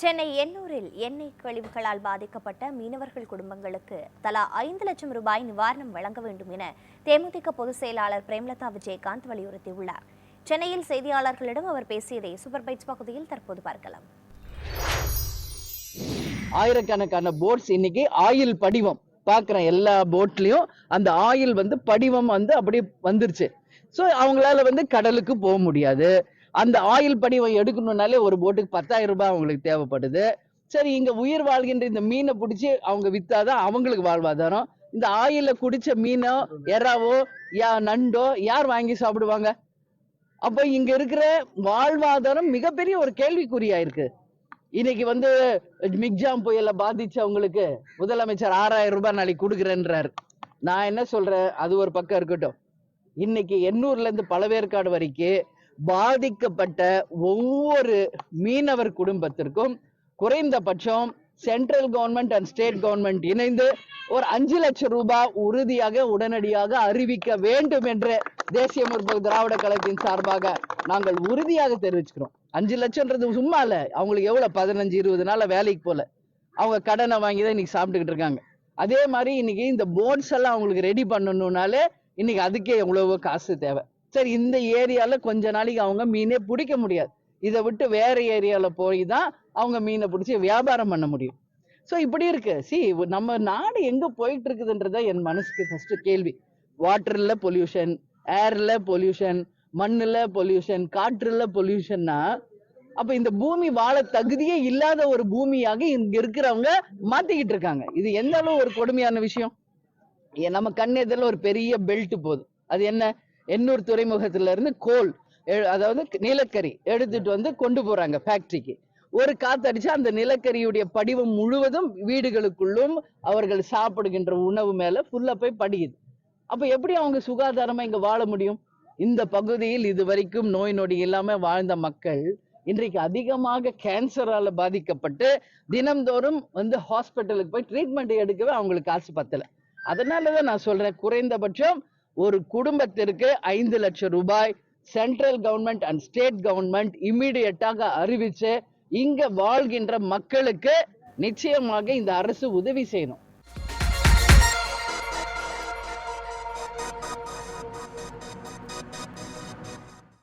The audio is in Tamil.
சென்னை எண்ணூரில் எண்ணெய் கழிவுகளால் பாதிக்கப்பட்ட மீனவர்கள் குடும்பங்களுக்கு தலா ஐந்து லட்சம் ரூபாய் நிவாரணம் வழங்க வேண்டும் என தேமுதிக பொதுச் செயலாளர் பிரேமலதா விஜயகாந்த் வலியுறுத்தியுள்ளார். சென்னையில் செய்தியாளர்களிடம் அவர் பேசியதை சூப்பர் பைட்ஸ் பகுதியில் தற்போது பார்க்கலாம். ஆயிரக்கணக்கான போட்ஸ் இன்னைக்கு ஆயில் படிவம். பார்க்குறேன் எல்லா போட்லயும் அந்த ஆயில் வந்து படிவம் வந்து அப்படியே வந்துருச்சு. ஸோ அவங்களால வந்து கடலுக்கு போக முடியாது. அந்த ஆயில் படிவம் எடுக்கணும்னாலே ஒரு போட்டுக்கு பத்தாயிரம் ரூபாய் அவங்களுக்கு தேவைப்படுது. சரி இங்க உயிர் வாழ்கின்ற இந்த மீனை பிடிச்சி அவங்க வித்தாதான் அவங்களுக்கு வாழ்வாதாரம். இந்த ஆயில குடிச்ச மீனோ எறாவோ யா நண்டோ யார் வாங்கி சாப்பிடுவாங்க? அப்போ இங்க இருக்கிற வாழ்வாதாரம் மிகப்பெரிய ஒரு கேள்விக்குறியா இருக்கு இன்னைக்கு வந்து மிக்ஜாம் புயல பாதிச்சவங்களுக்கு முதலமைச்சர் ஆறாயிரம் ரூபாய் நாளைக்கு கொடுக்குறேன்றாரு. நான் என்ன சொல்றேன்? அது ஒரு பக்கம் இருக்கட்டும். இன்னைக்கு எண்ணூர்ல இருந்து பழவேற்காடு வரைக்கும் பாதிக்கப்பட்ட ஒவ்வொரு மீனவர் குடும்பத்திற்கும் குறைந்தபட்சம் central government and state government இணைந்து ஒரு அஞ்சு லட்சம் ரூபாய் உறுதியாக உடனடியாக அறிவிக்க வேண்டும் என்று தேசிய முற்போக்கு திராவிட கழகத்தின் சார்பாக நாங்கள் உறுதியாக தெரிவிச்சுக்கிறோம். அஞ்சு லட்சம்ன்றது சும்மா இல்ல. அவங்களுக்கு எவ்வளவு? பதினஞ்சு இருபது நாள் வேலைக்கு போல. அவங்க கடனை வாங்கி தான் இன்னைக்கு சாப்பிட்டுக்கிட்டு இருக்காங்க. அதே மாதிரி இன்னைக்கு இந்த போர்ட்ஸ் எல்லாம் அவங்களுக்கு ரெடி பண்ணணும்னாலே இன்னைக்கு அதுக்கே எவ்வளவோ காசு தேவை. சரி இந்த ஏரியால கொஞ்ச நாளைக்கு அவங்க மீனே பிடிக்க முடியாது. இதை விட்டு வேற ஏரியால போய் தான் அவங்க மீனை பிடிச்சி வியாபாரம் பண்ண முடியும். ஸோ இப்படி இருக்கு. சி நம்ம நாடு எங்க போயிட்டு இருக்குதுன்றதா என் மனசுக்கு ஃபர்ஸ்ட் கேள்வி. வாட்டர்ல பொல்யூஷன் ஏர்ல பொல்யூஷன் மண்ணுல பொல்யூஷன் காற்றுல பொல்யூஷன்னா அப்ப இந்த பூமி வாழ தகுதியே இல்லாத ஒரு பூமியாக இங்க இருக்கிறவங்க மாத்திக்கிட்டு இருக்காங்க. இது எந்த அளவு ஒரு கொடுமையான விஷயம்? நம்ம கண் எதிரில் ஒரு பெரிய பெல்ட் போகுது அது என்ன? எண்ணூர் துறைமுகத்துல இருந்து கோல் எ- அதாவது நிலக்கரி எடுத்துட்டு வந்து கொண்டு போறாங்க ஃபேக்டரிக்கு ஒரு காத்தடிச்சா அந்த நிலக்கரியுடைய படிவம் முழுவதும் வீடுகளுக்குள்ளும் அவர்கள் சாப்பிடுகின்ற உணவு மேல ஃபுல்லா போய் படியுது. அப்ப எப்படி அவங்க சுகாதாரமா இங்க வாழ முடியும்? இந்த பகுதியில் இதுவரைக்கும் நோய் நொடி இல்லாம வாழ்ந்த மக்கள் இன்றைக்கு அதிகமாக கேன்சரால பாதிக்கப்பட்டு தினம்தோறும் வந்து ஹாஸ்பிட்டலுக்கு போய் ட்ரீட்மெண்ட் எடுக்கவே அவங்களுக்கு காசு பத்தல. அதனாலதான் நான் சொல்றேன் குறைந்தபட்சம் ஒரு குடும்பத்திற்கு ஐந்து லட்சம் ரூபாய் central government and state government இம்மிடியட்டாக அறிவிச்சு இங்க வாழ்கின்ற மக்களுக்கு நிச்சயமாக இந்த அரசு உதவி செய்யணும்.